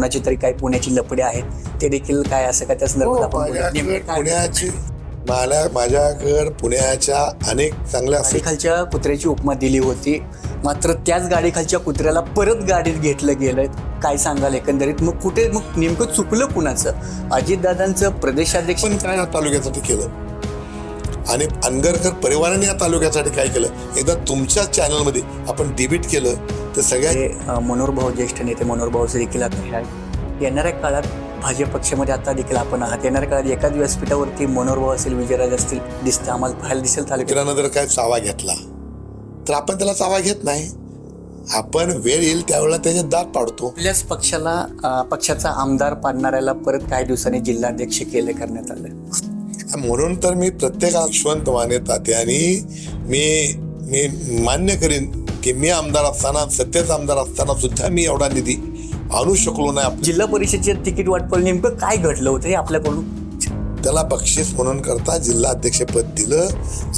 कुणाची तरी काही पुण्याची लपडे आहेत ते देखील काय असं काय त्या संदर्भात आपण बोलूया. माझ्याकडे नेमकं काय- पुण्याची मला माझ्याकडे पुण्याच्या अनेक चांगल्या गाडीखालच्या कुत्र्याची उपमा दिली होती. मात्र त्याच गाडीखालच्या कुत्र्याला परत गाडीत घेतलं गेलं काय सांगाल एकंदरीत? मग कुठे मग नेमकं चुकलं कुणाचं? अजितदादांचं प्रदेशाध्यक्ष पण काय या तालुक्यासाठी केलं. आणि अनगरकर परिवाराने या तालुक्यासाठी काय केलं? एकदा तुमच्या चॅनलमध्ये आपण डिबेट केलं. तर सगळ्या हे, अ, मनोहर भाऊ ज्येष्ठ नेते मनोहर भाऊचे देखील आता ह्या येणाऱ्या काळात भाजप पक्षामध्ये आता देखील आपण आहात. येणाऱ्या काळात एकाच व्यासपीठावरती मनोहर भाऊ असेल विजयराज असतील दिसतं. आम्हाला पाहायला दिसेल तालुक्यात. मित्रांनो जर काय चावा घेतला? तर आपण त्याला चावा घेत नाही. आपण वेळ येईल त्यावेळेला त्याचे दात पाडतो. आपल्याच पक्षाला पक्षाचा आमदार पाडणाऱ्याला परत काही दिवसांनी जिल्हाध्यक्ष केले करण्यात आलं. म्हणून तर मी प्रत्येक यशवंत माने तात्यानी मी मी मान्य करीन की मी आमदार असताना सत्तेचा आमदार असताना सुद्धा मी एवढा निधी आणू शकलो नाही. जिल्हा परिषदचे तिकीट वाटपाला नेमकं काय घडलं होतं हे आपल्याकडून? त्याला बक्षीस म्हणून करता जिल्हा अध्यक्षपद दिलं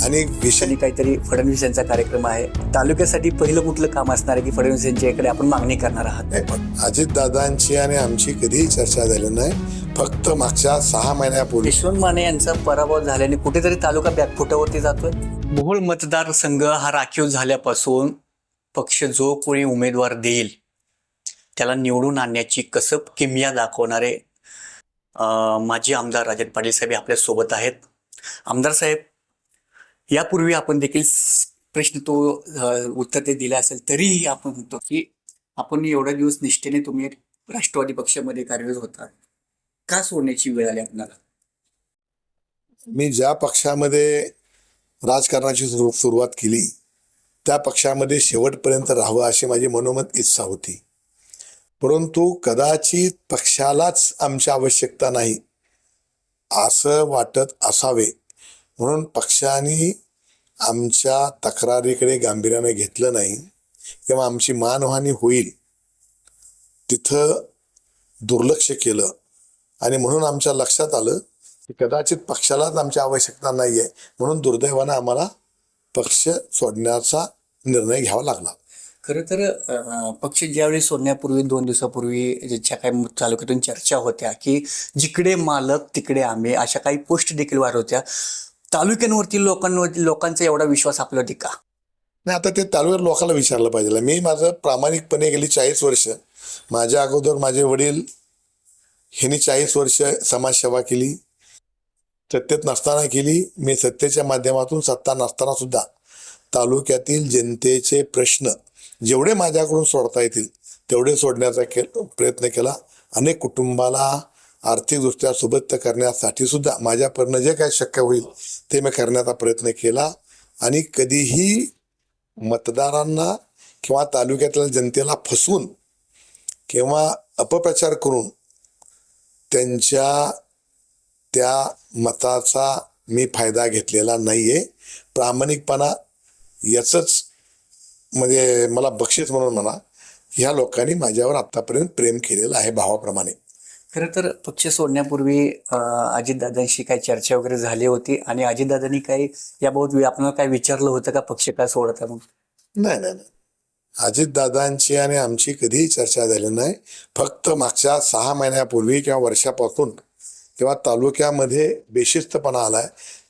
आणि विषय काहीतरी फडणवीस यांचा कार्यक्रम आहे. तालुक्यासाठी पहिलं कुठलं काम असणार आहे की फडणवीस यांच्या इकडे आपण मागणी करणार आहात? नाही पण अजितदादांची आणि आमची कधीही चर्चा झाली नाही. फक्त मागच्या सहा महिन्यापूर्वी यशवंत माने यांचा पराभव झाल्याने कुठेतरी तालुका बॅकफुटावरती जातोय. मोहोळ मतदारसंघ हा राखीव झाल्यापासून पक्ष जो कोणी उमेदवार देईल त्याला निवडून आणण्याची कसब किमया दाखवणारे माजी आमदार राजन पाटील साहेब हे आपल्यासोबत आहेत. आमदार साहेब यापूर्वी आपण देखील प्रश्न तो उत्तर ते दिला असेल तरीही आपण म्हणतो की आपण एवढा दिवस निष्ठेने तुम्ही राष्ट्रवादी पक्षामध्ये कार्यरत होता. का सोडण्याची वेळ आली आपल्याला? मी ज्या पक्षामध्ये राजकारणाची सुरुवात केली त्या पक्षामध्ये शेवटपर्यंत राहावं अशी माझी मनोमत इच्छा होती. परंतु कदाचित पक्षालाच आमची आवश्यकता नाही असं वाटत असावे. म्हणून पक्षाने आमच्या तक्रारीकडे गांभीर्याने घेतलं नाही. किंवा आमची मानहानी होईल. तिथं दुर्लक्ष केलं. आणि म्हणून आमच्या लक्षात आलं की कदाचित पक्षालाच आमची आवश्यकता नाही आहे म्हणून दुर्दैवानं आम्हाला पक्ष सोडण्याचा निर्णय घ्यावा लागला खरं तर पक्ष ज्यावेळी सोडण्यापूर्वी दोन दिवसापूर्वी ज्या काही तालुक्यातून चर्चा होत्या की जिकडे मालक तिकडे आम्ही अशा काही पोस्ट देखील वाढ होत्या. तालुक्यांवरती लोकांवरती लोकांचा एवढा विश्वास आपल्यावरती का? नाही आता ते तालुक्यात लोकांना विचारलं पाहिजे. मी माझं प्रामाणिकपणे गेली चाळीस वर्ष. माझ्या अगोदर माझे वडील ह्यांनी चाळीस वर्ष समाजसेवा केली. सत्तेत नसताना केली. मी सत्तेच्या माध्यमातून सत्ता नसताना सुद्धा तालुक्यातील जनतेचे प्रश्न जेवढे माझ्याकडून सोडता येतील तेवढे सोडण्याचा के प्रयत्न केला. अनेक कुटुंबाला आर्थिकदृष्ट्या सुबत्त करण्यासाठी सुद्धा माझ्याकडनं जे काही शक्य होईल ते मी करण्याचा प्रयत्न केला. आणि कधीही मतदारांना किंवा तालुक्यातल्या जनतेला फसवून किंवा अपप्रचार करून त्यांच्या त्या मताचा मी फायदा घेतलेला नाहीये. प्रामाणिकपणा याचंच म्हणजे मला बक्षीस म्हणून म्हणा ह्या लोकांनी माझ्यावर आतापर्यंत प्रेम केलेलं आहे भावाप्रमाणे. खरं तर पक्ष सोडण्यापूर्वी अजितदादांशी काही चर्चा वगैरे झाली होती आणि अजितदादांनी काही याबाबत आपल्याला काय विचारलं होतं का पक्ष का सोडता म्हणून? नाही नाही नाही. अजितदादांची आणि आमची कधीही चर्चा झाली नाही. फक्त मागच्या सहा महिन्यापूर्वी किंवा वर्षापासून किंवा तालुक्यामध्ये बेशिस्तपणा आलाय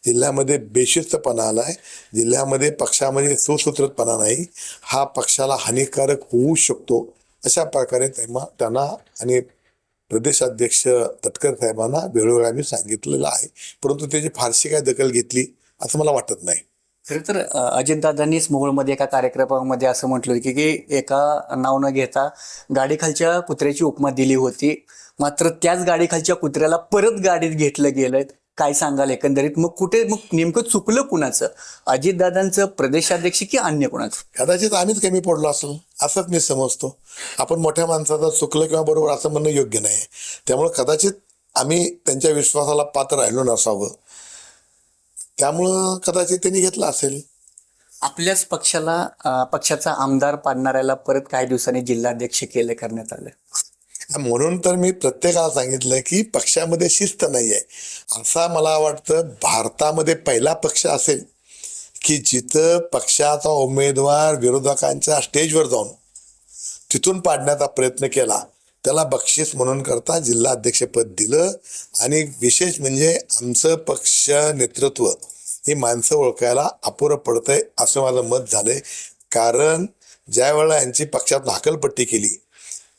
जिल्ह्यामध्ये बेशिस्तपणा आलाय जिल्ह्यामध्ये पक्षामध्ये सुसूत्रतपणा नाही हा पक्षाला हानिकारक होऊ शकतो अशा प्रकारे तेव्हा त्यांना आणि प्रदेशाध्यक्ष तटकर साहेबांना वेळोवेळी आम्ही सांगितलेलं आहे. परंतु त्याची फारशी काय दखल घेतली असं मला वाटत नाही. खरं तर अ, अजितदादांनीच मोहोळमध्ये एका कार्यक्रमामध्ये असं म्हटलं होतं की की एका नाव न घेता गाडीखालच्या कुत्र्याची उपमा दिली होती. मात्र त्याच गाडीखालच्या कुत्र्याला परत गाडीत घेतलं गेलंय. काय सांगाल एकंदरीत? मग कुठे मग नेमकं चुकलं कुणाचं? अजितदादांचं प्रदेशाध्यक्ष की अन्य कुणाचं? कदाचित आम्हीच कमी पडलो असेल असंच मी समजतो. आपण मोठ्या माणसाचं चुकलं किंवा बरोबर असं म्हणणं योग्य नाही. त्यामुळे कदाचित आम्ही त्यांच्या विश्वासाला पात्र राहिलो नसावं. त्यामुळं कदाचित त्यांनी घेतलं असेल. आपल्याच पक्षाला पक्षाचा आमदार पाडणाऱ्याला परत काही दिवसांनी जिल्हाध्यक्ष केले करण्यात आलं. म्हणून तर मी प्रत्येकाला सांगितलं की पक्षामध्ये शिस्त नाही आहे असा मला वाटतं भारतामध्ये पहिला पक्ष असेल की जिथं पक्षाचा उमेदवार विरोधकांच्या स्टेजवर जाऊन तिथून पाडण्याचा प्रयत्न केला त्याला बक्षीस म्हणून करता जिल्हा अध्यक्षपद दिलं आणि विशेष म्हणजे आमचं पक्ष नेतृत्व ही माणसं ओळखायला अपुरं पडतंय असं माझं मत झालंय. कारण ज्या वेळेला यांची पक्षात हाकलपट्टी केली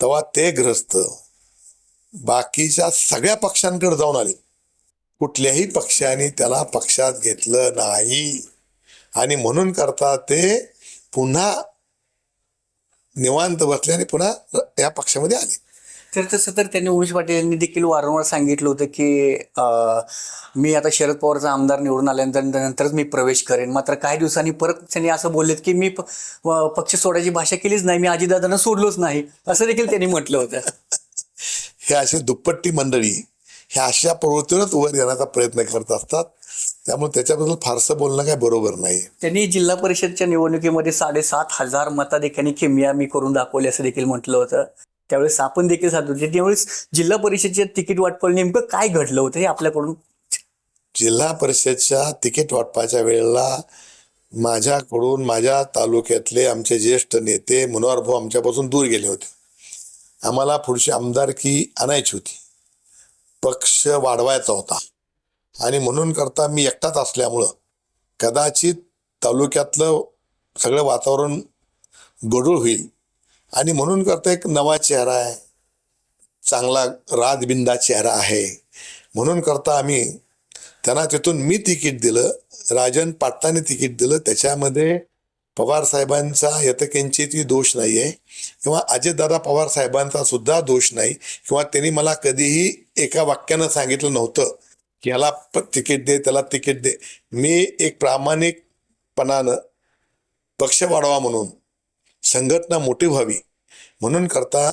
तेव्हा ते ग्रस्त बाकीच्या सगळ्या पक्षांकडे जाऊन आले. कुठल्याही पक्षाने त्याला पक्षात घेतलं नाही. आणि म्हणून करता ते पुन्हा निवांत बसले आणि पुन्हा या पक्षामध्ये आले. तर तसं तर त्यांनी उमेश पाटील यांनी देखील वारंवार सांगितलं होतं की मी आता शरद पवारचा आमदार निवडून आल्यानंतर नंतरच मी प्रवेश करेन. मात्र काही दिवसांनी परत त्यांनी असं बोललेत की मी पक्ष सोडायची भाषा केलीच नाही मी अजितदादांना सोडलोच नाही. असं देखील त्यांनी म्हटलं होतं. हे अशी दुप्पट्टी मंडळी ह्या अशा प्रवृत्तीवरच वर येण्याचा प्रयत्न करत असतात. त्यामुळे त्याच्याबद्दल फारसं बोलणं काय बरोबर नाही. त्यांनी जिल्हा परिषदच्या निवडणुकीमध्ये साडेसात हजार मताधिकांनी किमया मी करून दाखवली असं देखील म्हटलं होतं. त्यावेळेस आपण देखील साथ होते त्यावेळेस जिल्हा परिषदेच्या तिकीट वाटपाला नेमकं काय घडलं होतं हे आपल्याकडून? जिल्हा परिषदच्या तिकीट वाटपाच्या वेळेला माझ्याकडून माझ्या तालुक्यातले आमचे ज्येष्ठ नेते मनोहर भाऊ आमच्यापासून दूर गेले होते. आम्हाला पुढची आमदारकी आणायची होती. पक्ष वाढवायचा होता. आणि म्हणून करता मी एकटाच असल्यामुळं कदाचित तालुक्यातलं सगळं वातावरण गडूळ होईल. आणि म्हणून करता एक नवा चेहरा आहे. चांगला राजबिंदा चेहरा आहे. म्हणून करता आम्ही त्यांना तिथून मी तिकीट दिलं राजन पाटलाने तिकीट दिलं. त्याच्यामध्ये पवार साहेबांचा यथकिंचितही दोष नाही आहे. किंवा अजितदादा पवार साहेबांचा सुद्धा दोष नाही. किंवा त्यांनी मला कधीही एका वाक्यानं सांगितलं नव्हतं की ह्याला प- तिकीट दे त्याला तिकीट दे. मी एक प्रामाणिकपणानं पक्ष वाढवा म्हणून संघटना मोठी व्हावी. म्हणून करता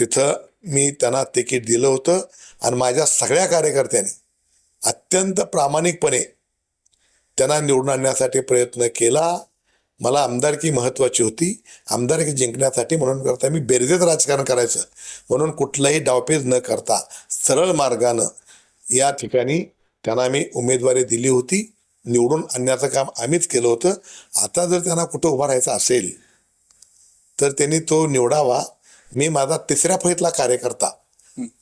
तिथं मी त्यांना तिकीट दिलं होतं आणि माझ्या सगळ्या कार्यकर्त्यांनी अत्यंत प्रामाणिकपणे त्यांना निवडून आणण्यासाठी प्रयत्न केला. मला आमदारकी महत्वाची होती. आमदारकी जिंकण्यासाठी म्हणून करता मी बेरजेत राजकारण करायचं. म्हणून कुठलाही डावपेज न करता सरळ मार्गानं या ठिकाणी त्यांना मी उमेदवारी दिली होती. निवडून आणण्याचं काम आम्हीच केलं होतं. आता जर त्यांना कुठं उभा राहायचं असेल तर त्यांनी तो निवडावा. मी माझा तिसऱ्या फळीतला कार्यकर्ता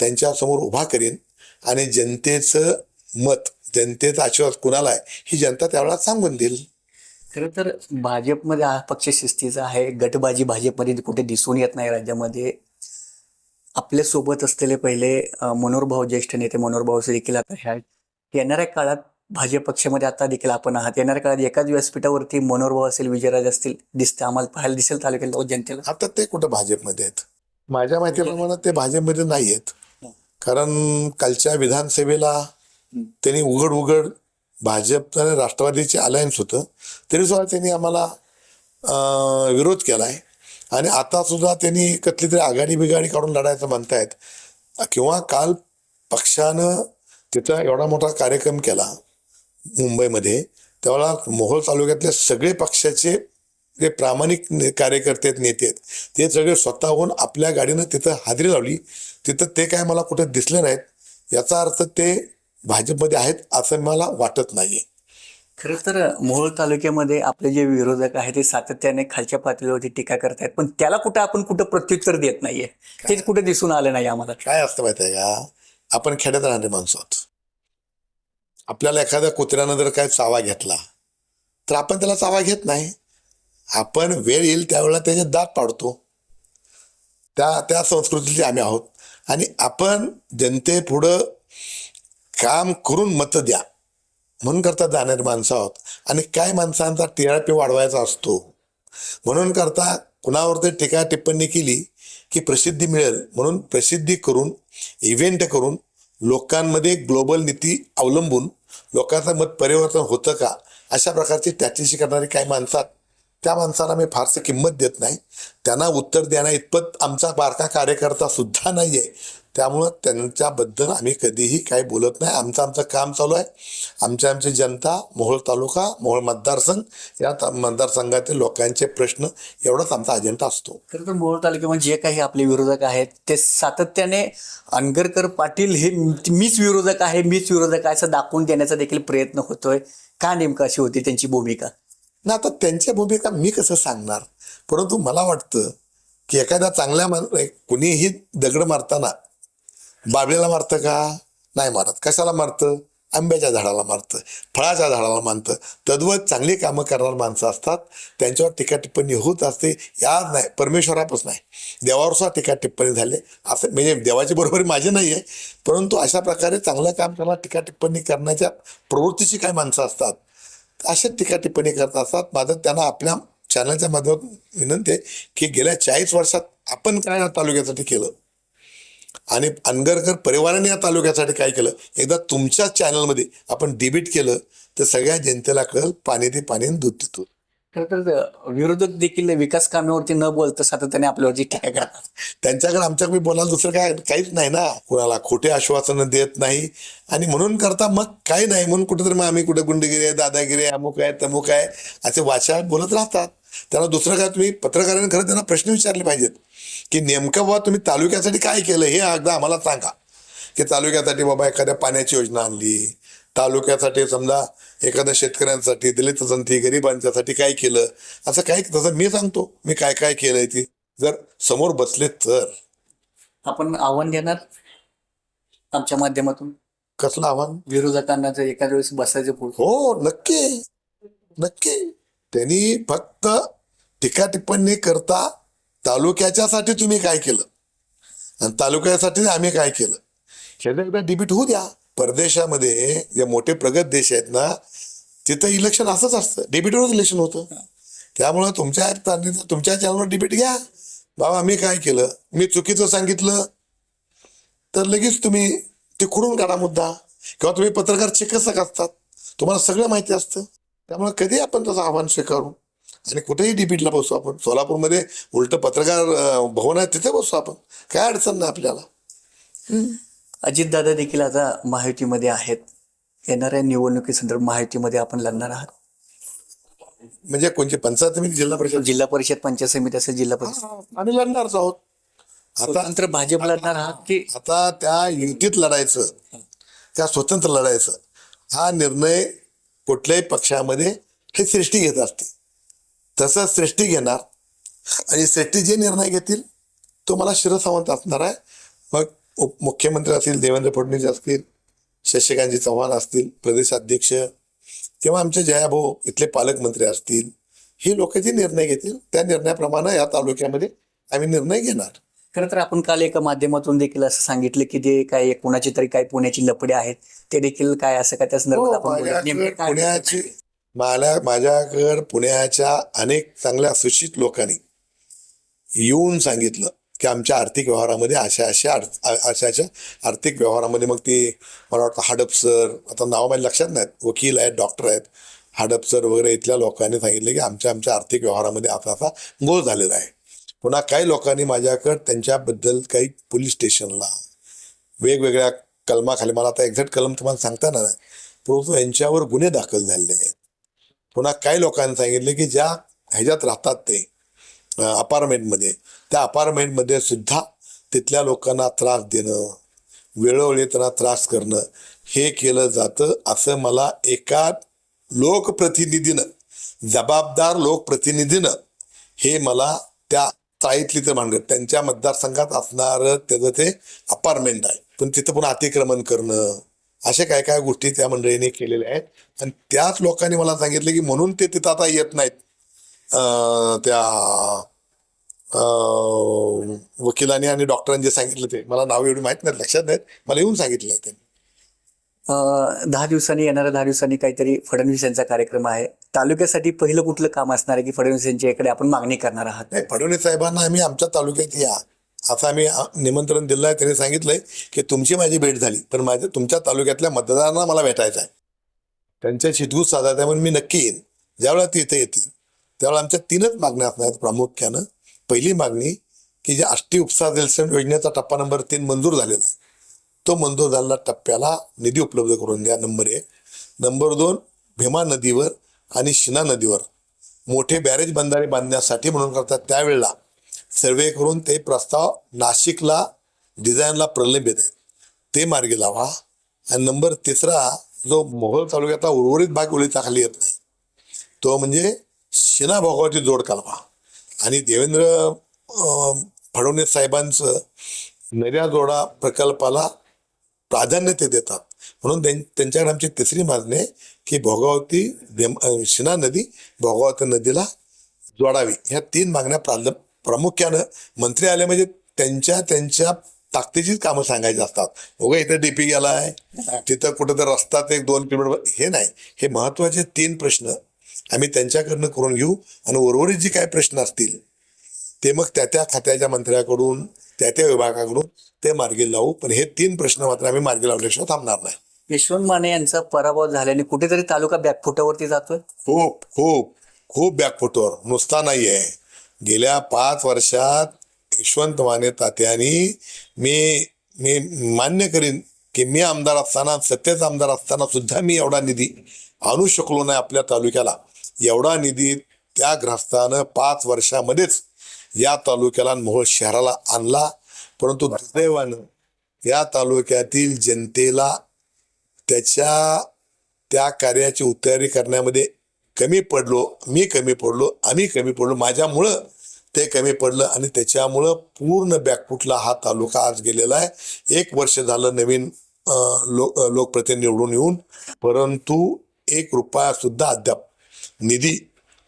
त्यांच्यासमोर उभा करीन आणि जनतेचं मत जनतेचा आशीर्वाद कुणाला आहे ही जनता त्यावेळेला सांगून देईल. खरं तर भाजपमध्ये हा पक्ष शिस्तीचा आहे. गटबाजी भाजपमध्ये कुठे दिसून येत नाही राज्यामध्ये. आपल्यासोबत असलेले पहिले अं, मनोहर भाऊ ज्येष्ठ नेते मनोहर भाऊ देखील आता ह्या येणाऱ्या काळात भाजप पक्षामध्ये आता देखील आपण आहात. येणाऱ्या काळात एकाच व्यासपीठावरती मनोहर भाऊ असेल विजयराज असतील दिसते आम्हाला पाहायला दिसेल तालुक्यात जनतेला. आता ते कुठं भाजपमध्ये आहेत? माझ्या माहितीप्रमाणे ते भाजपमध्ये नाही आहेत. कारण कालच्या विधानसभेला त्यांनी उघड उघड भाजप आणि राष्ट्रवादीचे अलायन्स होतं. तरी सुद्धा त्यांनी आम्हाला विरोध केलाय. आणि आता सुद्धा त्यांनी कसली तरी आघाडी बिघाडी काढून लढायचं म्हणतायत. किंवा काल पक्षानं तिथं एवढा मोठा कार्यक्रम केला. मुंबईमध्ये त्यावेळेला मोहोळ तालुक्यातले सगळे पक्षाचे जे प्रामाणिक कार्यकर्ते आहेत नेते आहेत ते सगळे स्वतःहून आपल्या गाडीनं तिथं हाजरी लावली. तिथं ते काय मला कुठे दिसले नाहीत याचा अर्थ ते भाजपमध्ये आहेत असं मला वाटत नाहीये. खरं तर मोहोळ तालुक्यामध्ये आपले जे विरोधक आहेत ते सातत्याने खालच्या पातळीवरती टीका करतायत पण त्याला कुठं आपण कुठं प्रत्युत्तर देत नाहीये ते कुठे दिसून आलं नाही आम्हाला. काय असतं माहिती आहे का? आपण खेड्यात राहणारे माणसं आहोत. आपल्याला एखाद्या कुत्र्यानं जर काय चावा घेतला तर आपण त्याला चावा घेत नाही. आपण वेळ येईल त्यावेळेला त्याचे दात पाडतो. त्या त्या संस्कृतीचे आम्ही आहोत. आणि आपण जनतेपुढं काम करून मतं द्या. म्हणून करता जाणारी माणसं आहोत. आणि काय माणसांचा टीआरपी वाढवायचा असतो. म्हणून करता कुणावरती टीका टिप्पणी केली की प्रसिद्धी मिळेल. म्हणून प्रसिद्धी करून इव्हेंट करून लोकांमध्ये ग्लोबल नीती अवलंबून लोकांचं मत परिवर्तन होतं का? अशा प्रकारची त्याच्याशी करणारी काही माणसात? त्या माणसाला मी फारसं किंमत देत नाही. त्यांना उत्तर देण्या इतपत आमचा बारका कार्यकर्ता सुद्धा नाही आहे त्यामुळं त्यांच्याबद्दल आम्ही कधीही काही बोलत नाही. आमचं आमचं काम चालू आहे. आमची आमची जनता मोहोळ तालुका मोहोळ मतदारसंघ या मतदारसंघातील लोकांचे प्रश्न एवढाच आमचा अजेंडा असतो. खरं तर मोहोळ तालुक्यामध्ये जे काही आपले विरोधक आहेत ते सातत्याने अनगरकर पाटील हे मीच विरोधक आहे मीच विरोधक आहे असं दाखवून देण्याचा देखील प्रयत्न होतोय. का नेमकं अशी होती त्यांची भूमिका? ना आता त्यांच्या भूमिका मी कसं सांगणार? परंतु मला वाटतं की एखाद्या चांगल्या मान कुणीही दगड मारताना बाबळीला मारतं का? नाही मारत. कशाला मारतं? आंब्याच्या झाडाला मारतं. फळाच्या झाडाला मानतं. तद्वत चांगली कामं करणारी माणसं असतात. त्यांच्यावर टीका टिप्पणी होत असते. याच नाही. परमेश्वरापच नाही देवावर सुद्धा टीका टिप्पणी झाले. असं म्हणजे देवाची बरोबरी माझी नाही आहे परंतु अशा प्रकारे चांगलं काम करणार टीका टिप्पणी करण्याच्या प्रवृत्तीची काय माणसं असतात. अशा टीका टिप्पणी करत असतात. माझं त्यांना आपल्या चॅनलच्या माध्यमातून विनंती आहे की गेल्या चाळीस वर्षात आपण काय तालुक्यासाठी केलं? आणि अनगरकर परिवाराने या तालुक्यासाठी काय केलं? एकदा तुमच्या चॅनलमध्ये आपण डिबेट केलं तर सगळ्या जनतेला कळल पाणी ते पाणी दूध ते दूध. खरं तर विरोधक देखील विकास कामावरती न बोलता सातत्याने आपल्यावरती टीका करतात. त्यांच्याकडे आमच्याकडे बोलायला दुसरं काय काहीच नाही ना. कुणाला खोटे आश्वासनं देत नाही. आणि म्हणून करता मग काही नाही? म्हणून कुठेतरी मग आम्ही कुठे गुंडगिरी आहे दादागिरी आहे अमुक आहे तमुक आहे असे वाचा बोलत राहतात. त्याला दुसरं काय तुम्ही पत्रकारांनी खरं त्यांना प्रश्न विचारले पाहिजेत. की नेमकं बाबा तुम्ही तालुक्यासाठी काय केलं हे एकदा आम्हाला सांगा. की तालुक्यासाठी बाबा एखाद्या पाण्याची योजना आणली. तालुक्यासाठी समजा एखाद्या शेतकऱ्यांसाठी दलित संती गरिबांच्यासाठी काय केलं? असं काय तसं मी सांगतो मी काय काय केलंय ती. जर समोर बसले तर. आपण आव्हान देणार आमच्या माध्यमातून? कसलं आव्हान? विरोधकांना जर एखाद्या वेळेस बसायचं हो नक्की. नक्की. त्यांनी फक्त टीका टिप्पणी करता तालुक्याच्यासाठी तुम्ही काय केलं? आणि तालुक्यासाठी आम्ही काय केलं? ह्याचं एकदा डिबेट होऊ द्या. परदेशामध्ये जे मोठे प्रगत देश आहेत ना तिथं इलेक्शन असंच असतं. डिबेटवरच इलेक्शन होतं. त्यामुळं तुमच्या तुमच्या चॅनलवर डिबेट घ्या. बाबा मी काय केलं? मी चुकीचं सांगितलं. तर लगेच तुम्ही ते खुडून काढा मुद्दा. किंवा तुम्ही पत्रकार चिकित्सक असतात तुम्हाला सगळं माहिती असतं. त्यामुळे कधी आपण त्याचं आव्हान स्वीकारू? आणि कुठेही डिबेटला बसू आपण. सोलापूरमध्ये उलट पत्रकार भवन आहे तिथे बसू आपण. काय अडचण नाही आपल्याला. अजितदादा देखील आता महायुतीमध्ये आहेत. येणाऱ्या निवडणुकीसंदर्भात महायुतीमध्ये आपण लढणार आहात. म्हणजे कोणची? पंचायत समिती जिल्हा परिषद? जिल्हा परिषद पंचायत समिती असेल जिल्हा परिषद. आणि लढणारच आहोत. आता भाजप लढणार आहात की आता त्या युतीत लढायचं. त्या स्वतंत्र लढायचं. हा निर्णय कुठल्याही पक्षामध्ये हे श्रेष्ठी घेत असते. तसं श्रेष्ठी घेणार आणि श्रेष्ठी जे निर्णय घेतील तो मला शिरसावंत असणार आहे. मग मुख्यमंत्री असतील देवेंद्र फडणवीस असतील शशिकांतजी चव्हाण असतील प्रदेशाध्यक्ष किंवा आमचे जयाभाऊ इथले पालकमंत्री असतील ही लोक जे निर्णय घेतील त्या निर्णयाप्रमाणे या तालुक्यामध्ये आम्ही निर्णय घेणार. खरं तर आपण काल एका माध्यमातून देखील असं सांगितलं की जे काय कोणाची तरी काय पुण्याची लपडे आहेत ते देखील काय असं काय त्या संदर्भात हो, पुण्याची मला माझ्याकडं पुण्याच्या अनेक चांगल्या सुशित लोकांनी येऊन सांगितलं की आमच्या आर्थिक व्यवहारामध्ये अशा अशा अर्थ- अशा अशा आर्थिक व्यवहारामध्ये मग ते मला वाटतं हडपसर आता नावं माझ्या लक्षात नाहीत. वकील आहेत डॉक्टर आहेत. हडपसर वगैरे इथल्या लोकांनी सांगितलं की आमच्या आमच्या आर्थिक व्यवहारामध्ये असा असा गोल झालेला आहे. पुन्हा काही लोकांनी माझ्याकडं त्यांच्याबद्दल काही पोलीस स्टेशनला वेगवेगळ्या कलमाखाली मला आता एक्झॅक्ट कलम तुम्हाला सांगताना नाही परंतु यांच्यावर गुन्हे दाखल झालेले आहेत. पुन्हा काही लोकांनी सांगितले की ज्या ह्याच्यात राहतात ते अपार्टमेंटमध्ये त्या अपार्टमेंटमध्ये सुद्धा तिथल्या लोकांना त्रास देणं वेळोवेळी त्यांना त्रास करणं हे केलं जातं असं मला एका लोकप्रतिनिधीनं जबाबदार लोकप्रतिनिधीनं हे मला त्या चाळीतली तर मांडत त्यांच्या मतदारसंघात असणारं त्याचं ते अपार्टमेंट आहे. पण तिथं पुन्हा अतिक्रमण करणं अशा काय काय गोष्टी त्या मंडळीने केलेल्या आहेत. आणि त्याच लोकांनी मला सांगितलं की म्हणून ते तिथं आता येत नाहीत. त्या वकिलांनी आणि डॉक्टरांनी जे सांगितलं ते. मला नाव एवढी माहीत नाही लक्षात नाहीत. मला येऊन सांगितलं त्यांनी. दहा दिवसांनी येणाऱ्या दहा दिवसांनी काहीतरी फडणवीस यांचा कार्यक्रम आहे. तालुक्यासाठी पहिलं कुठलं काम असणार आहे की फडणवीस यांच्या इकडे आपण मागणी करणार आहात? नाही फडणवीस साहेबांना आम्ही आमच्या तालुक्यात या. असं आम्ही निमंत्रण दिलं आहे त्यांनी सांगितलंय की तुमची माझी भेट झाली पण माझ्या तुमच्या तालुक्यातल्या मतदारांना मला भेटायचं आहे. त्यांच्याशी दूध आहे म्हणून मी नक्की येईन. ज्यावेळेला ती इथे येतील त्यावेळेला आमच्या तीनच मागण्या असणार आहेत प्रामुख्यानं. पहिली मागणी की जे आष्टी उपसा जलसंच योजनेचा टप्पा नंबर तीन मंजूर झालेला आहे. तो मंजूर झालेला टप्प्याला निधी उपलब्ध करून द्या नंबर एक. नंबर दोन भीमा नदीवर आणि शिना नदीवर मोठे बॅरेज बंधारे बांधण्यासाठी म्हणून करतात त्यावेळेला. सर्वे करून ते प्रस्ताव नाशिकला डिझाईनला प्रलंबित आहेत. ते मार्गी लावा. आणि नंबर तिसरा जो मोहोळ तालुक्यातला उर्वरित भाग ओळीचा येत नाही तो म्हणजे शिना भोगावची जोड कालवा आणि देवेंद्र फडणवीस साहेबांचं नद्या जोडा प्रकल्पाला प्राधान्य ते देतात. म्हणून त्यां- त्यांच्याकडे आमची तिसरी मागणी आहे की भोगावती देम- शिना नदी भोगावती नदीला जोडावी. ह्या तीन मागण्या प्राध- प्रामुख्यानं मंत्री आले म्हणजे त्यांच्या त्यांच्या ताकदीचीच कामं सांगायची असतात. उगा इथं डीपी गेलाय तिथं कुठं तर रस्ता एक दोन किलोमीटर हे नाही. हे महत्त्वाचे तीन प्रश्न आम्ही त्यांच्याकडनं करून घेऊ आणि उर्वरित जे काही प्रश्न असतील ते मग त्या त्या खात्याच्या मंत्र्याकडून त्या त्या विभागाकडून ते मार्गी लावू. पण हे तीन प्रश्न मात्र आम्ही मार्गी लावल्याशिवाय थांबणार नाही. यशवंत माने यांचा पराभव झाल्याने कुठेतरी तालुका बॅकफुटावरती जातोय? खूप खूप खूप बॅकफुटवर. नुसता नाही आहे गेल्या पाच वर्षात यशवंत माने तात्यानी मी मी मान्य करीन की मी आमदार असताना सत्तेचा आमदार असताना सुद्धा मी एवढा निधी आणू शकलो नाही आपल्या तालुक्याला. एवढा निधी त्या ग्रस्तानं पाच वर्षामध्येच या तालुक्याला मोहळ मोहोळ शहराला आणला. परंतु दुर्दैवानं या तालुक्यातील जनतेला त्याच्या त्या कार्याची उत्तरी करण्यामध्ये कमी पडलो मी कमी पडलो आम्ही कमी पडलो माझ्यामुळं ते कमी पडलं आणि त्याच्यामुळं पूर्ण बॅकफुटला हा तालुका आज गेलेला आहे. एक वर्ष झालं नवीन लोक लोकप्रतिनिधी निवडून येऊन परंतु एक रुपया सुद्धा अद्याप निधी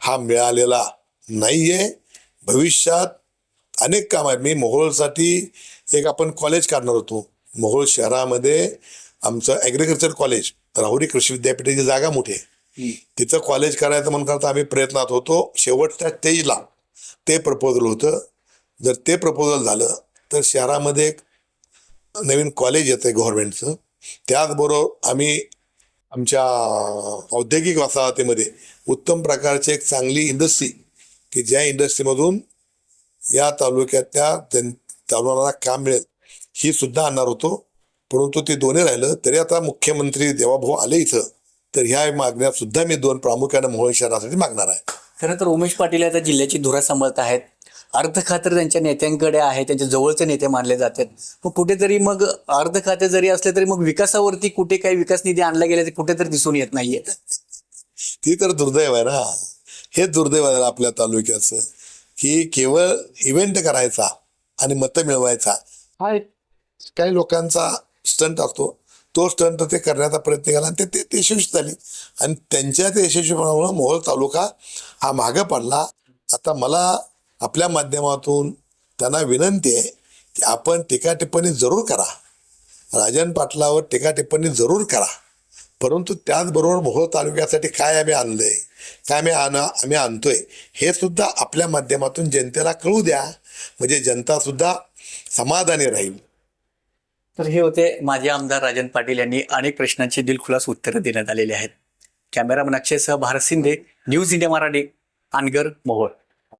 हा मिळालेला नाही आहे भविष्यात अनेक काम आहेत. मी मोहोळसाठी एक आपण कॉलेज काढणार होतो. मोहोळ शहरामध्ये आमचं ॲग्रिकल्चर कॉलेज राहुरी कृषी विद्यापीठाची जागा मोठी आहे. तिथं कॉलेज करायचं म्हणून करता आम्ही प्रयत्नात होतो. शेवटच्या स्टेजला ते प्रपोजल होतं. जर ते प्रपोजल झालं तर शहरामध्ये एक नवीन कॉलेज येतं आहे गव्हर्नमेंटचं त्याचबरोबर आम्ही आमच्या औद्योगिक वसाहतीमध्ये उत्तम प्रकारची एक चांगली इंडस्ट्री की ज्या इंडस्ट्रीमधून या तालुक्यातल्या जन तरुणांना काम मिळेल ही सुद्धा आणणार होतो. परंतु ते दोन्ही राहिलं तरी आता मुख्यमंत्री देवाभाऊ आले इथं. तर ह्या मागण्या सुद्धा मी दोन प्रामुख्याने मोहोळ शहरासाठी मागणार आहे. खरं तर उमेश पाटील आता जिल्ह्याची धुरा सांभाळत आहेत. अर्ध खातं त्यांच्या नेत्यांकडे आहे त्यांच्या जवळचे नेते मानले जातात. मग कुठेतरी मग अर्ध खाते जरी असले तरी मग विकासावरती कुठे काही विकास निधी आणला गेला ते कुठेतरी दिसून येत नाहीये. ती तर दुर्दैव आहे ना. हे दुर्दैव आहे आपल्या तालुक्याचं की केवळ इव्हेंट करायचा आणि मतं मिळवायचा. हा एक काही लोकांचा स्टंट असतो तो स्टंट ते करण्याचा प्रयत्न केला आणि ते ते यशस्वी झाली. आणि त्यांच्या ते यशस्वीपणामुळे मोहोळ तालुका हा मागं पडला. आता मला आपल्या माध्यमातून त्यांना विनंती आहे की आपण टीका टिप्पणी जरूर करा. राजन पाटलावर टीका टिप्पणी जरूर करा. परंतु त्याचबरोबर मोहोळ तालुक्यासाठी काय आम्ही आणलं आहे काय आम्ही आण आम्ही आणतोय हे सुद्धा आपल्या माध्यमातून जनतेला कळू द्या. म्हणजे जनतासुद्धा समाधानी राहील. तर हे होते माजी आमदार राजन पाटील यांनी अनेक प्रश्नांची दिलखुलास उत्तरं देण्यात आलेली आहेत. कॅमेरामन अक्षयसह भारत शिंदे न्यूज इंडिया मराठी अनगर मोहोळ.